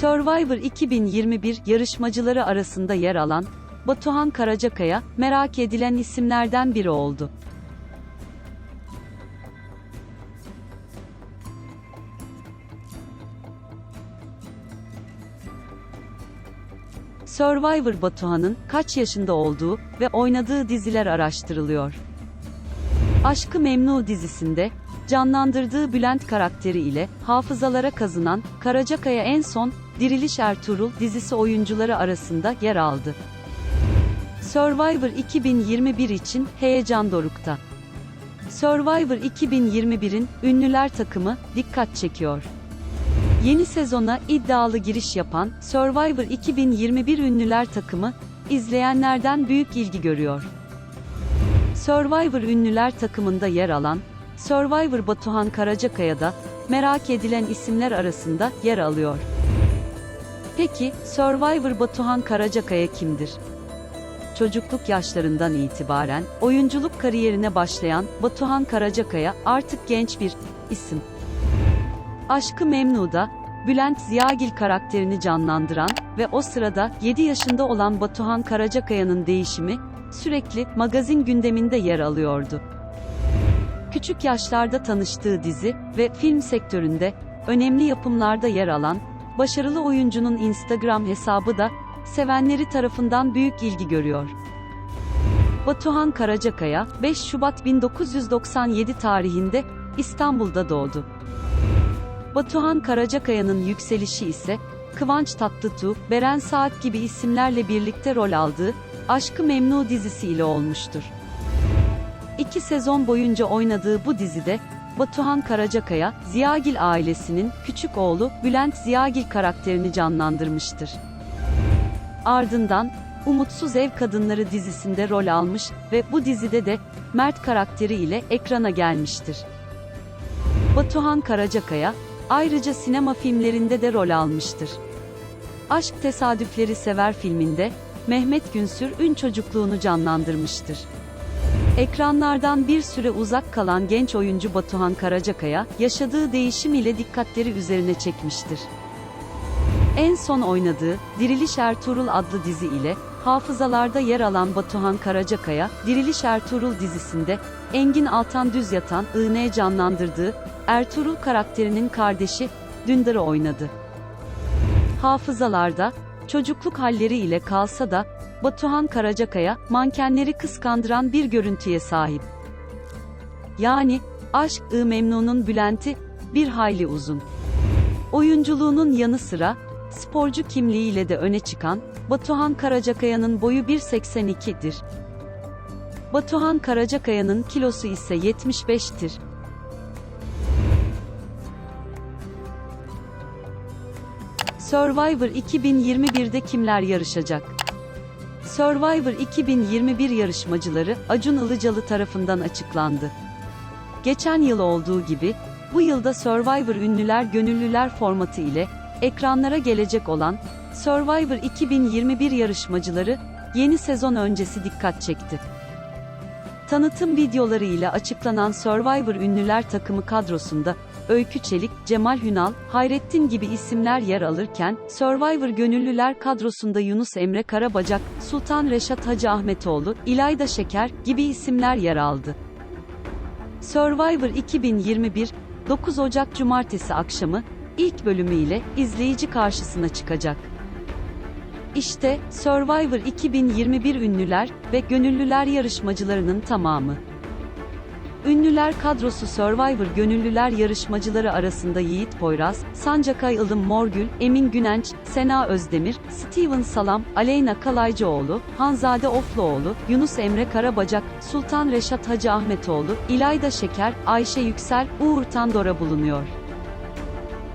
Survivor 2021 yarışmacıları arasında yer alan Batuhan Karacakaya merak edilen isimlerden biri oldu. Survivor Batuhan'ın kaç yaşında olduğu ve oynadığı diziler araştırılıyor. Aşkı Memnu dizisinde canlandırdığı Bülent karakteri ile hafızalara kazınan Karacakaya en son Diriliş Ertuğrul dizisi oyuncuları arasında yer aldı. Survivor 2021 için heyecan dorukta. Survivor 2021'in ünlüler takımı dikkat çekiyor. Yeni sezona iddialı giriş yapan Survivor 2021 ünlüler takımı izleyenlerden büyük ilgi görüyor. Survivor ünlüler takımında yer alan Survivor Batuhan Karacakaya da merak edilen isimler arasında yer alıyor. Peki Survivor Batuhan Karacakaya kimdir? Çocukluk yaşlarından itibaren oyunculuk kariyerine başlayan Batuhan Karacakaya artık genç bir isim. Aşkı Memnu'da Bülent Ziyagil karakterini canlandıran ve o sırada 7 yaşında olan Batuhan Karacakaya'nın değişimi sürekli magazin gündeminde yer alıyordu. Küçük yaşlarda tanıştığı dizi ve film sektöründe önemli yapımlarda yer alan başarılı oyuncunun Instagram hesabı da sevenleri tarafından büyük ilgi görüyor. Batuhan Karacakaya 5 Şubat 1997 tarihinde İstanbul'da doğdu. Batuhan Karacakaya'nın yükselişi ise Kıvanç Tatlıtuğ, Beren Saat gibi isimlerle birlikte rol aldığı Aşkı Memnu dizisi ile olmuştur. İki sezon boyunca oynadığı bu dizide Batuhan Karacakaya, Ziyagil ailesinin küçük oğlu Bülent Ziyagil karakterini canlandırmıştır. Ardından Umutsuz Ev Kadınları dizisinde rol almış ve bu dizide de Mert karakteri ile ekrana gelmiştir. Batuhan Karacakaya, ayrıca sinema filmlerinde de rol almıştır. Aşk Tesadüfleri Sever filminde, Mehmet Günsür ün çocukluğunu canlandırmıştır. Ekranlardan bir süre uzak kalan genç oyuncu Batuhan Karacakaya, yaşadığı değişim ile dikkatleri üzerine çekmiştir. En son oynadığı Diriliş Ertuğrul adlı dizi ile hafızalarda yer alan Batuhan Karacakaya, Diriliş Ertuğrul dizisinde Engin Altan Düz Yatan IN canlandırdığı Ertuğrul karakterinin kardeşi Dündar'ı oynadı. Hafızalarda çocukluk halleri ile kalsa da Batuhan Karacakaya mankenleri kıskandıran bir görüntüye sahip. Yani Aşk-ı Memnun'un Bülent'i bir hayli uzun. Oyunculuğunun yanı sıra sporcu kimliğiyle de öne çıkan Batuhan Karacakaya'nın boyu 1.82'dir. Batuhan Karacakaya'nın kilosu ise 75'tir. Survivor 2021'de kimler yarışacak? Survivor 2021 yarışmacıları Acun Ilıcalı tarafından açıklandı. Geçen yıl olduğu gibi, bu yılda Survivor Ünlüler Gönüllüler formatı ile ekranlara gelecek olan Survivor 2021 yarışmacıları yeni sezon öncesi dikkat çekti. Tanıtım videoları ile açıklanan Survivor Ünlüler takımı kadrosunda Öykü Çelik, Cemal Hünal, Hayrettin gibi isimler yer alırken, Survivor Gönüllüler kadrosunda Yunus Emre Karabacak, Sultan Reşat Hacı Ahmetoğlu, İlayda Şeker gibi isimler yer aldı. Survivor 2021, 9 Ocak Cumartesi akşamı, ilk bölümüyle izleyici karşısına çıkacak. İşte Survivor 2021 ünlüler ve gönüllüler yarışmacılarının tamamı. Ünlüler kadrosu Survivor gönüllüler yarışmacıları arasında Yiğit Poyraz, Sancakay Ilım Morgül, Emin Günenç, Sena Özdemir, Steven Salam, Aleyna Kalaycıoğlu, Hanzade Ofluoğlu, Yunus Emre Karabacak, Sultan Reşat Hacı Ahmetoğlu, İlayda Şeker, Ayşe Yüksel, Uğur Tandora bulunuyor.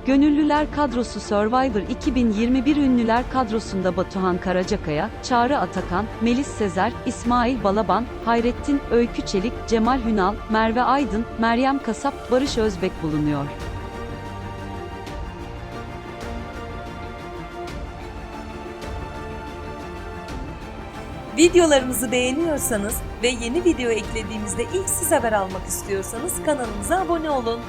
Gönüllüler kadrosu Survivor 2021 ünlüler kadrosunda Batuhan Karacakaya, Çağrı Atakan, Melis Sezer, İsmail Balaban, Hayrettin, Öykü Çelik, Cemal Hünal, Merve Aydın, Meryem Kasap, Barış Özbek bulunuyor. Videolarımızı beğeniyorsanız ve yeni video eklediğimizde ilk siz haber almak istiyorsanız kanalımıza abone olun.